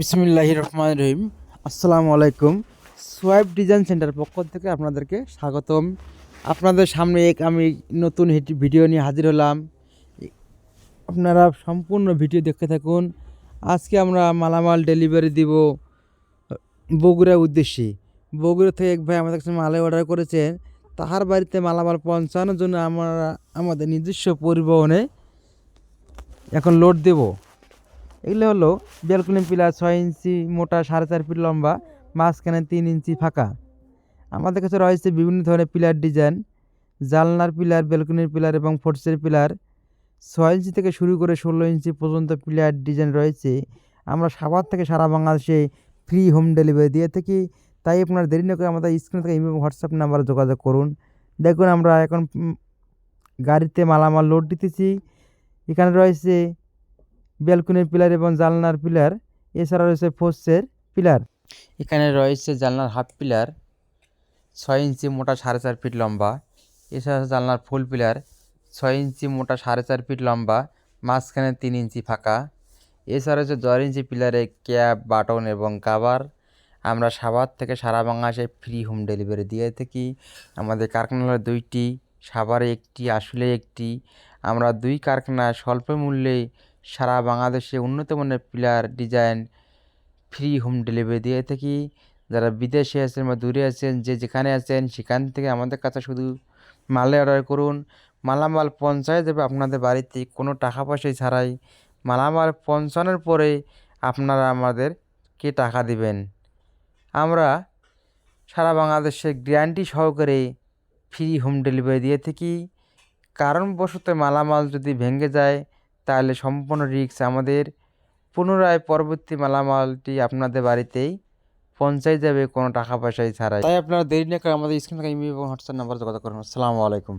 বিসমিল্লাহ রহমান রহিম। আসসালামু আলাইকুম। সোয়াইপ ডিজাইন সেন্টার পক্ষ থেকে আপনাদেরকে স্বাগতম। আপনাদের সামনে এক আমি নতুন ভিডিও নিয়ে হাজির হলাম। আপনারা সম্পূর্ণ ভিডিও দেখতে থাকুন। আজকে আমরা মালামাল ডেলিভারি দিব বগুড়ার উদ্দেশ্যে। বগুড়া থেকে এক ভাই আমাদের কাছে মালে অর্ডার করেছেন তাহার বাড়িতে মালামাল পৌঁছানোর জন্য আমরা আমাদের নিজস্ব পরিবহনে এখন লোড দেবো। এগুলো হলো ব্যালকনি পিলার ছয় ইঞ্চি মোটা, সাড়ে চার ফিট লম্বা, মাঝখানে তিন ইঞ্চি ফাঁকা। আমাদের কাছে রয়েছে বিভিন্ন ধরনের পিলার ডিজাইন। জালনার পিলার ব্যালকনির পিলার এবং ফোর্সের পিলার। ছয় ইঞ্চি থেকে শুরু করে ষোলো ইঞ্চি পর্যন্ত পিলার ডিজাইন রয়েছে। আমরা সাভার থেকে সারা বাংলাদেশে ফ্রি হোম ডেলিভারি দিয়ে থাকি। তাই আপনার দেরি না করে আমাদের স্ক্রিনে থেকে হোয়াটসঅ্যাপ নাম্বারে যোগাযোগ করুন। দেখুন আমরা এখন গাড়িতে মালামাল লোড দিতেছি। এখানে রয়েছে ব্যালকনির পিলার এবং জানলার পিলার, এছাড়া রয়েছে ফোর্সের পিলার। এখানে রয়েছে জানলার হাফ পিলার, ছয় ইঞ্চি মোটা সাড়ে চার ফিট লম্বা। এছাড়া জানলার ফুল পিলার, ছয় ইঞ্চি মোটা সাড়ে চার ফিট লম্বা, মাঝখানে তিন ইঞ্চি ফাঁকা। এছাড়া হচ্ছে দশ ইঞ্চি পিলারে ক্যাব বাটন এবং কাভার। আমরা সাভার থেকে সারা বাংলাদেশে ফ্রি হোম ডেলিভারি দিয়ে থাকি। আমাদের কারখানা দুইটি, সাভারে একটি, আসলে একটি। আমরা দুই কারখানায় স্বল্প মূল্যে সারা বাংলাদেশে উন্নত মানের pillar design free home delivery দিয়ে থাকি। যারা বিদেশে আছেন বা দূরে আছেন, যে যেখানে আছেন, সেখান থেকে আমাদের কাছে শুধু মালে অর্ডার করুন। মালামাল পৌঁছায় দেবে আপনাদের বাড়িতে, কোনো টাকা পয়সা ছাড়াই। মালামাল পৌঁছানোর পরে আপনারা আমাদেরকে টাকা দিবেন। আমরা সারা বাংলাদেশে গ্যারান্টি সহকারে ফ্রি হোম ডেলিভারি দিয়ে থাকি। কারণবশত মালামাল যদি ভেঙে যায় তাহলে সম্পূর্ণ রিক্স আমাদের পুনরায় পরবর্তী মালামালটি আপনাদের বাড়িতেই পৌঁছাই যাবে, কোনো টাকা পয়সাই ছাড়াই। তাই আপনারা দেরি না করে আমাদের স্ক্রিন থেকে ইমেল এবং হোয়াটসঅ্যাপ নাম্বার যোগাযোগ করুন। আসসালামু আলাইকুম।